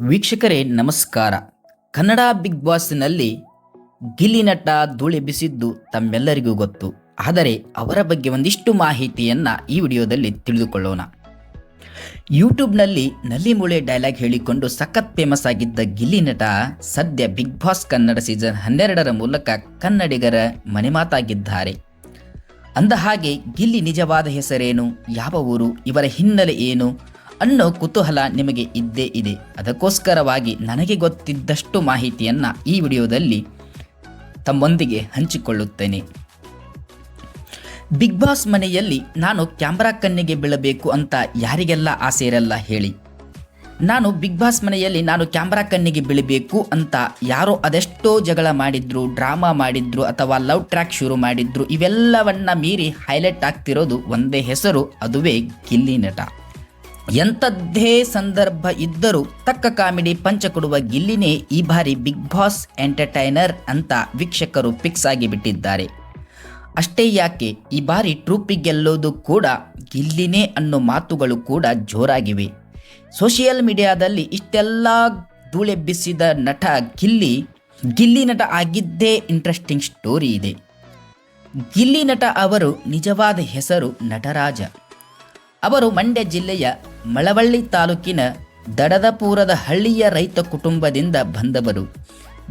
ವೀಕ್ಷಕರೇ, ನಮಸ್ಕಾರ. ಕನ್ನಡ ಬಿಗ್ ಬಾಸ್ನಲ್ಲಿ ಗಿಲ್ಲಿ ನಟ ಬಿಸಿದ್ದು ತಮ್ಮೆಲ್ಲರಿಗೂ ಗೊತ್ತು. ಆದರೆ ಅವರ ಬಗ್ಗೆ ಒಂದಿಷ್ಟು ಮಾಹಿತಿಯನ್ನು ಈ ವಿಡಿಯೋದಲ್ಲಿ ತಿಳಿದುಕೊಳ್ಳೋಣ. ಯೂಟ್ಯೂಬ್ನಲ್ಲಿ ನಲ್ಲಿ ಮೂಳೆ ಡೈಲಾಗ್ ಹೇಳಿಕೊಂಡು ಸಖತ್ ಫೇಮಸ್ ಆಗಿದ್ದ ಗಿಲ್ಲಿ ನಟ ಸದ್ಯ ಬಿಗ್ ಬಾಸ್ ಕನ್ನಡ ಸೀಸನ್ ಹನ್ನೆರಡರ ಮೂಲಕ ಕನ್ನಡಿಗರ ಮನೆಮಾತಾಗಿದ್ದಾರೆ ಅಂದ ಹಾಗೆ ಗಿಲ್ಲಿ ನಿಜವಾದ ಹೆಸರೇನು, ಯಾವ ಊರು, ಇವರ ಹಿನ್ನೆಲೆ ಏನು ಅನ್ನೋ ಕುತೂಹಲ ನಿಮಗೆ ಇದ್ದೇ ಇದೆ. ಅದಕ್ಕೋಸ್ಕರವಾಗಿ ನನಗೆ ಗೊತ್ತಿದ್ದಷ್ಟು ಮಾಹಿತಿಯನ್ನು ಈ ವಿಡಿಯೋದಲ್ಲಿ ತಮ್ಮೊಂದಿಗೆ ಹಂಚಿಕೊಳ್ಳುತ್ತೇನೆ. ಬಿಗ್ ಬಾಸ್ ಮನೆಯಲ್ಲಿ ನಾನು ಕ್ಯಾಮ್ರಾ ಕಣ್ಣಿಗೆ ಬೀಳಬೇಕು ಅಂತ ಯಾರಿಗೆಲ್ಲ ಆಸೆ ಇರಲ್ಲ ಹೇಳಿ. ನಾನು ಬಿಗ್ ಬಾಸ್ ಮನೆಯಲ್ಲಿ ನಾನು ಕ್ಯಾಮ್ರಾ ಕಣ್ಣಿಗೆ ಬೀಳಬೇಕು ಅಂತ ಯಾರೋ ಅದೆಷ್ಟೋ ಜಗಳ ಮಾಡಿದ್ರು, ಡ್ರಾಮಾ ಮಾಡಿದ್ರು ಅಥವಾ ಲವ್ ಟ್ರ್ಯಾಕ್ ಶುರು ಮಾಡಿದ್ರು, ಇವೆಲ್ಲವನ್ನ ಮೀರಿ ಹೈಲೈಟ್ ಆಗ್ತಿರೋದು ಒಂದೇ ಹೆಸರು, ಅದುವೇ ಗಿಲ್ಲಿ ನಟ. ಎಂಥದ್ದೇ ಸಂದರ್ಭ ಇದ್ದರೂ ತಕ್ಕ ಕಾಮಿಡಿ ಪಂಚ ಕೊಡುವ ಗಿಲ್ಲಿನೇ ಈ ಬಾರಿ ಬಿಗ್ ಬಾಸ್ ಎಂಟರ್ಟೈನರ್ ಅಂತ ವೀಕ್ಷಕರು ಫಿಕ್ಸ್ ಆಗಿ ಬಿಟ್ಟಿದ್ದಾರೆ ಅಷ್ಟೇ ಯಾಕೆ, ಈ ಬಾರಿ ಟ್ರೂಪಿ ಗೆಲ್ಲೋದು ಕೂಡ ಗಿಲ್ಲಿನೇ ಅನ್ನೋ ಮಾತುಗಳು ಕೂಡ ಜೋರಾಗಿವೆ. ಸೋಷಿಯಲ್ ಮೀಡಿಯಾದಲ್ಲಿ ಇಷ್ಟೆಲ್ಲ ಧೂಳೆಬ್ಬಿಸಿದ ನಟ ಗಿಲ್ಲಿ ಗಿಲ್ಲಿ ನಟ ಆಗಿದ್ದೇ ಇಂಟ್ರೆಸ್ಟಿಂಗ್ ಸ್ಟೋರಿ ಇದೆ. ಗಿಲ್ಲಿ ನಟ ಅವರು ನಿಜವಾದ ಹೆಸರು ನಟರಾಜ. ಅವರು ಮಂಡ್ಯ ಜಿಲ್ಲೆಯ ಮಳವಳ್ಳಿ ತಾಲೂಕಿನ ದಡದಪುರದ ಹಳ್ಳಿಯ ರೈತ ಕುಟುಂಬದಿಂದ ಬಂದವರು.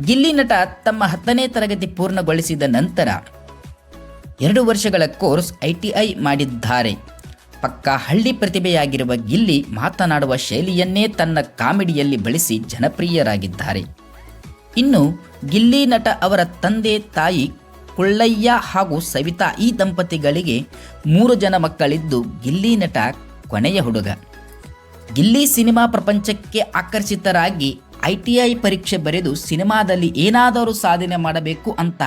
ಗಿಲ್ಲಿ ನಟ ತಮ್ಮ ಹತ್ತನೇ ತರಗತಿ ಪೂರ್ಣಗೊಳಿಸಿದ ನಂತರ ಎರಡು ವರ್ಷಗಳ ಕೋರ್ಸ್ ಐಟಿಐ ಮಾಡಿದ್ದಾರೆ. ಪಕ್ಕ ಹಳ್ಳಿ ಪ್ರತಿಭೆಯಾಗಿರುವ ಗಿಲ್ಲಿ ಮಾತನಾಡುವ ಶೈಲಿಯನ್ನೇ ತನ್ನ ಕಾಮಿಡಿಯಲ್ಲಿ ಬಳಸಿ ಜನಪ್ರಿಯರಾಗಿದ್ದಾರೆ. ಇನ್ನು ಗಿಲ್ಲಿ ನಟ ಅವರ ತಂದೆ ತಾಯಿ ಕುಳ್ಳಯ್ಯ ಹಾಗೂ ಸವಿತಾ ಈ ದಂಪತಿಗಳಿಗೆ ಮೂರು ಜನ ಮಕ್ಕಳಿದ್ದು ಗಿಲ್ಲಿ ನಟ ಕೊನೆಯ ಹುಡುಗ. ಗಿಲ್ಲಿ ಸಿನಿಮಾ ಪ್ರಪಂಚಕ್ಕೆ ಆಕರ್ಷಿತರಾಗಿ ಐ ಪರೀಕ್ಷೆ ಬರೆದು ಸಿನಿಮಾದಲ್ಲಿ ಏನಾದರೂ ಸಾಧನೆ ಮಾಡಬೇಕು ಅಂತ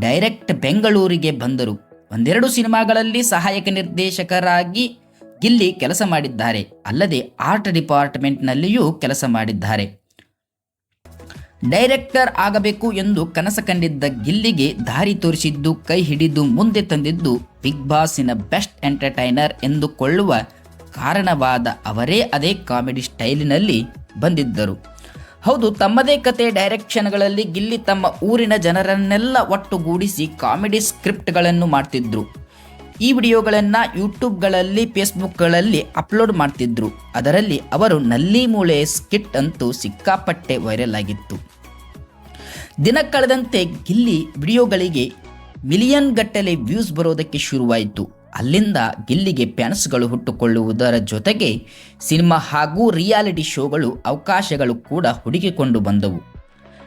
ಡೈರೆಕ್ಟ್ ಬೆಂಗಳೂರಿಗೆ ಬಂದರು. ಒಂದೆರಡು ಸಿನಿಮಾಗಳಲ್ಲಿ ಸಹಾಯಕ ನಿರ್ದೇಶಕರಾಗಿ ಗಿಲ್ಲಿ ಕೆಲಸ ಮಾಡಿದ್ದಾರೆ. ಅಲ್ಲದೆ ಆರ್ಟ್ ಡಿಪಾರ್ಟ್ಮೆಂಟ್ನಲ್ಲಿಯೂ ಕೆಲಸ ಮಾಡಿದ್ದಾರೆ. ಡೈರೆಕ್ಟರ್ ಆಗಬೇಕು ಎಂದು ಕನಸ ಕಂಡಿದ್ದ ಗಿಲ್ಲಿಗೆ ದಾರಿ ತೋರಿಸಿದ್ದು, ಕೈ ಹಿಡಿದು ಮುಂದೆ ತಂದಿದ್ದು ಬಿಗ್ ಬಾಸಿನ ಬೆಸ್ಟ್ ಎಂಟರ್ಟೈನರ್ ಎಂದುಕೊಳ್ಳುವ ಕಾರಣವಾದ ಅವರೇ ಅದೇ ಕಾಮಿಡಿ ಸ್ಟೈಲಿನಲ್ಲಿ ಬಂದಿದ್ದರು. ಹೌದು, ತಮ್ಮದೇ ಕತೆ ಡೈರೆಕ್ಷನ್ಗಳಲ್ಲಿ ಗಿಲ್ಲಿ ತಮ್ಮ ಊರಿನ ಜನರನ್ನೆಲ್ಲ ಒಟ್ಟುಗೂಡಿಸಿ ಕಾಮಿಡಿ ಸ್ಕ್ರಿಪ್ಟ್ಗಳನ್ನು ಮಾಡ್ತಿದ್ರು. ಈ ವಿಡಿಯೋಗಳನ್ನು ಯೂಟ್ಯೂಬ್ಗಳಲ್ಲಿ, ಫೇಸ್ಬುಕ್ಗಳಲ್ಲಿ ಅಪ್ಲೋಡ್ ಮಾಡ್ತಿದ್ರು. ಅದರಲ್ಲಿ ಅವರು ನಲ್ಲಿ ಮೂಳೆ ಸ್ಕಿಟ್ ಅಂತೂ ಸಿಕ್ಕಾಪಟ್ಟೆ ವೈರಲ್ ಆಗಿತ್ತು. ದಿನ ಕಳೆದಂತೆ ಗಿಲ್ಲಿ ವಿಡಿಯೋಗಳಿಗೆ ಮಿಲಿಯನ್ ಗಟ್ಟಲೆ ವ್ಯೂಸ್ ಬರೋದಕ್ಕೆ ಶುರುವಾಯಿತು. ಅಲ್ಲಿಂದ ಗಿಲ್ಲಿಗೆ ಫ್ಯಾನ್ಸ್ಗಳು ಹುಟ್ಟುಕೊಳ್ಳುವುದರ ಜೊತೆಗೆ ಸಿನಿಮಾ ಹಾಗೂ ರಿಯಾಲಿಟಿ ಶೋಗಳು ಅವಕಾಶಗಳು ಕೂಡ ಹುಡುಕಿಕೊಂಡು ಬಂದವು.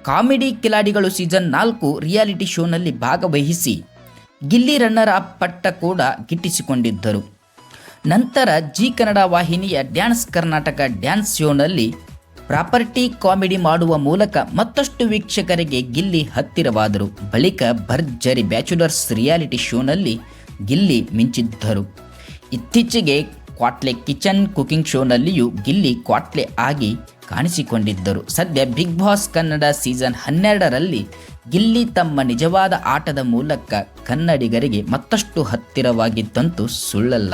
ಕಾಮಿಡಿ ಕಿಲಾಡಿಗಳು ಸೀಸನ್ ನಾಲ್ಕು ರಿಯಾಲಿಟಿ ಶೋನಲ್ಲಿ ಭಾಗವಹಿಸಿ ಗಿಲ್ಲಿ ರನ್ನರ್ ಅಪ್ ಪಟ್ಟ ಕೂಡ ಗಿಟ್ಟಿಸಿಕೊಂಡಿದ್ದರು. ನಂತರ ಜಿ ಕನ್ನಡ ವಾಹಿನಿಯ ಡ್ಯಾನ್ಸ್ ಕರ್ನಾಟಕ ಡ್ಯಾನ್ಸ್ ಶೋನಲ್ಲಿ ಪ್ರಾಪರ್ಟಿ ಕಾಮಿಡಿ ಮಾಡುವ ಮೂಲಕ ಮತ್ತಷ್ಟು ವೀಕ್ಷಕರಿಗೆ ಗಿಲ್ಲಿ ಹತ್ತಿರವಾದರು. ಬಳಿಕ ಭರ್ಜರಿ ಬ್ಯಾಚುಲರ್ಸ್ ರಿಯಾಲಿಟಿ ಶೋನಲ್ಲಿ ಗಿಲ್ಲಿ ಮಿಂಚಿದ್ದರು. ಇತ್ತೀಚೆಗೆ ಕ್ವಾಟ್ಲೆ ಕಿಚನ್ ಕುಕಿಂಗ್ ಶೋನಲ್ಲಿಯೂ ಗಿಲ್ಲಿ ಕ್ವಾಟ್ಲೆ ಆಗಿ ಕಾಣಿಸಿಕೊಂಡಿದ್ದರು. ಸದ್ಯ ಬಿಗ್ ಬಾಸ್ ಕನ್ನಡ ಸೀಸನ್ ಹನ್ನೆರಡರಲ್ಲಿ ಗಿಲ್ಲಿ ತಮ್ಮ ನಿಜವಾದ ಆಟದ ಮೂಲಕ ಕನ್ನಡಿಗರಿಗೆ ಮತ್ತಷ್ಟು ಹತ್ತಿರವಾಗಿದ್ದಂತೂ ಸುಳ್ಳಲ್ಲ.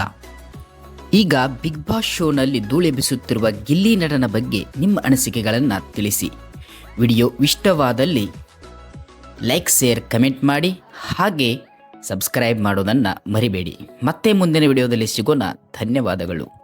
ಈಗ ಬಿಗ್ ಬಾಸ್ ಶೋನಲ್ಲಿ ಧೂಳೆಬಿಸುತ್ತಿರುವ ಗಿಲ್ಲಿ ನಟನ ಬಗ್ಗೆ ನಿಮ್ಮ ಅನಿಸಿಕೆಗಳನ್ನು ತಿಳಿಸಿ. ವಿಡಿಯೋ ಇಷ್ಟವಾದಲ್ಲಿ ಲೈಕ್, ಶೇರ್, ಕಮೆಂಟ್ ಮಾಡಿ, ಹಾಗೆ ಸಬ್ಸ್ಕ್ರೈಬ್ ಮಾಡೋದನ್ನು ಮರಿಬೇಡಿ. ಮತ್ತೆ ಮುಂದಿನ ವಿಡಿಯೋದಲ್ಲಿ ಸಿಗೋಣ. ಧನ್ಯವಾದಗಳು.